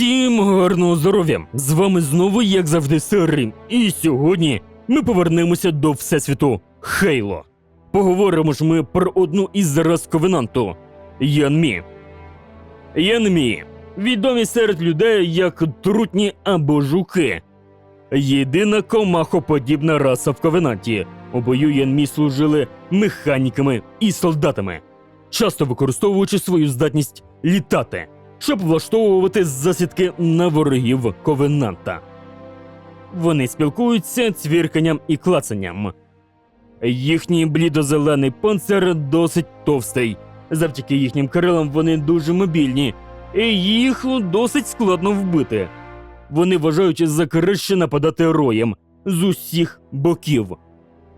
Всім гарного здоров'я! З вами знову, як завжди, Сері. І сьогодні ми повернемося до Всесвіту Хейло. Поговоримо ж ми про одну із раз Ковенанту Янмі. Янмі відомі серед людей як трутні або жуки. Єдина комахоподібна раса в Ковенанті. У бою Янмі служили механіками і солдатами, часто використовуючи свою здатність літати щоб влаштовувати засідки на ворогів Ковенанта. Вони спілкуються цвірканням і клацанням. Їхній блідозелений панцир досить товстий. Завдяки їхнім крилам вони дуже мобільні, і їх досить складно вбити. Вони вважають за краще нападати роєм з усіх боків,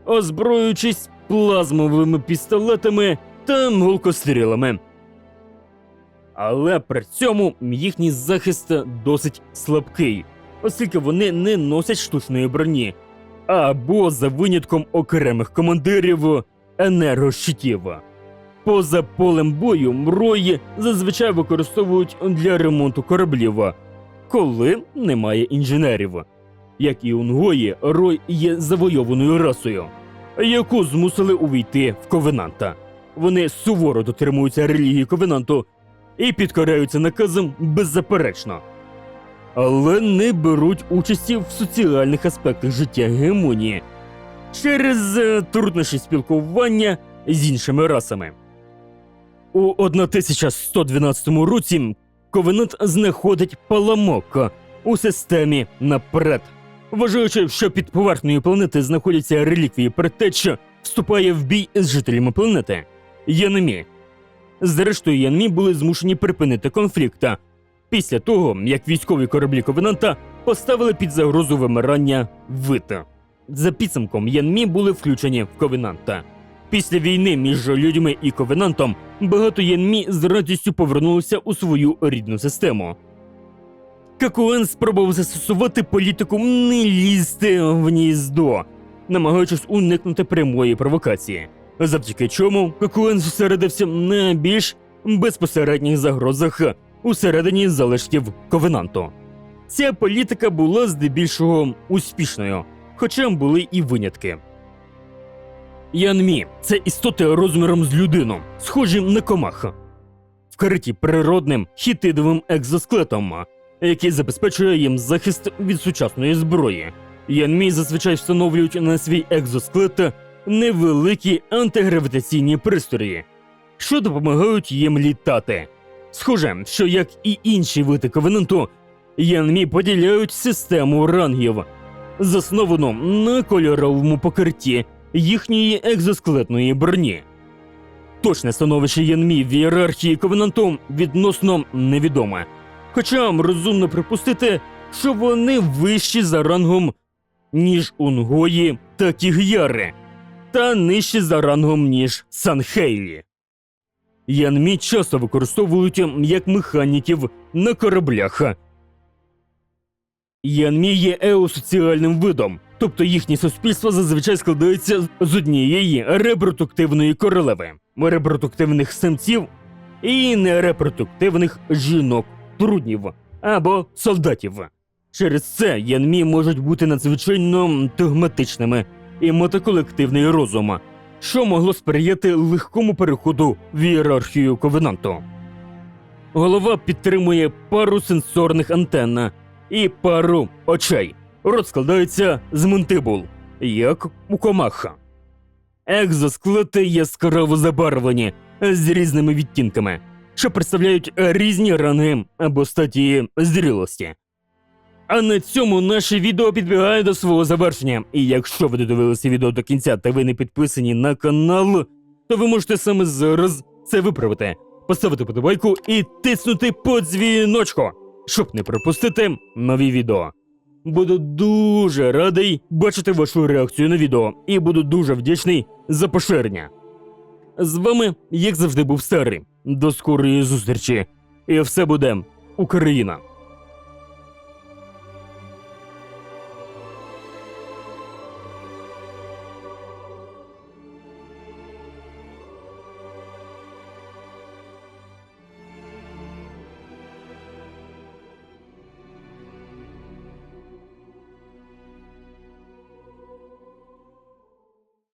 озброюючись плазмовими пістолетами та гулкострілами. Але при цьому їхній захист досить слабкий, оскільки вони не носять штучної броні, або за винятком окремих командирів енергощитів. Поза полем бою мрої зазвичай використовують для ремонту кораблів, коли немає інженерів. Як і унгої, рой є завойованою расою, яку змусили увійти в ковенанта. Вони суворо дотримуються релігії ковенанту і підкоряються наказам беззаперечно. Але не беруть участі в соціальних аспектах життя гемонії через е, труднощі спілкування з іншими расами. У 1112 році Ковенант знаходить паламок у системі наперед, вважаючи, що під поверхнею планети знаходяться реліквії предтеч, вступає в бій з жителями планети Янемі. Зрештою, Янмі були змушені припинити конфлікт після того, як військові кораблі Ковенанта поставили під загрозу вимирання вита. За підсумком Янмі були включені в Ковенанта. Після війни між людьми і Ковенантом багато Янмі з радістю повернулося у свою рідну систему. Какуен спробував застосувати політику не лізти в гніздо, намагаючись уникнути прямої провокації завдяки чому Кокуен зосередився на більш безпосередніх загрозах усередині залишків Ковенанту. Ця політика була здебільшого успішною, хоча були і винятки. Янмі це істоти розміром з людину, схожі на комаха, вкриті природним хітидовим екзоскелетом, який забезпечує їм захист від сучасної зброї. Янмі зазвичай встановлюють на свій екзоскелет невеликі антигравітаційні пристрої, що допомагають їм літати. Схоже, що як і інші види ковенанту, Янмі поділяють систему рангів, засновану на кольоровому покритті їхньої екзоскелетної броні. Точне становище Янмі в ієрархії ковенанту відносно невідоме, хоча розумно припустити, що вони вищі за рангом, ніж унгої та кіг'яри та нижчі за рангом, ніж Санхейлі. Янмі часто використовують як механіків на кораблях. Янмі є еосоціальним видом, тобто їхнє суспільство зазвичай складається з однієї репродуктивної королеви, репродуктивних самців і нерепродуктивних жінок, труднів або солдатів. Через це Янмі можуть бути надзвичайно догматичними і мотоколективний розум, що могло сприяти легкому переходу в ієрархію ковенанту. Голова підтримує пару сенсорних антенн і пару очей. Рот з мантибул, як у комаха. Екзосклети яскраво забарвлені з різними відтінками, що представляють різні ранги або стадії зрілості. А на цьому наше відео підбігає до свого завершення. І якщо ви додивилися відео до кінця та ви не підписані на канал, то ви можете саме зараз це виправити, поставити подобайку і тиснути по дзвіночку, щоб не пропустити нові відео. Буду дуже радий бачити вашу реакцію на відео і буду дуже вдячний за поширення. З вами, як завжди, був старий. До скорої зустрічі. І все буде Україна!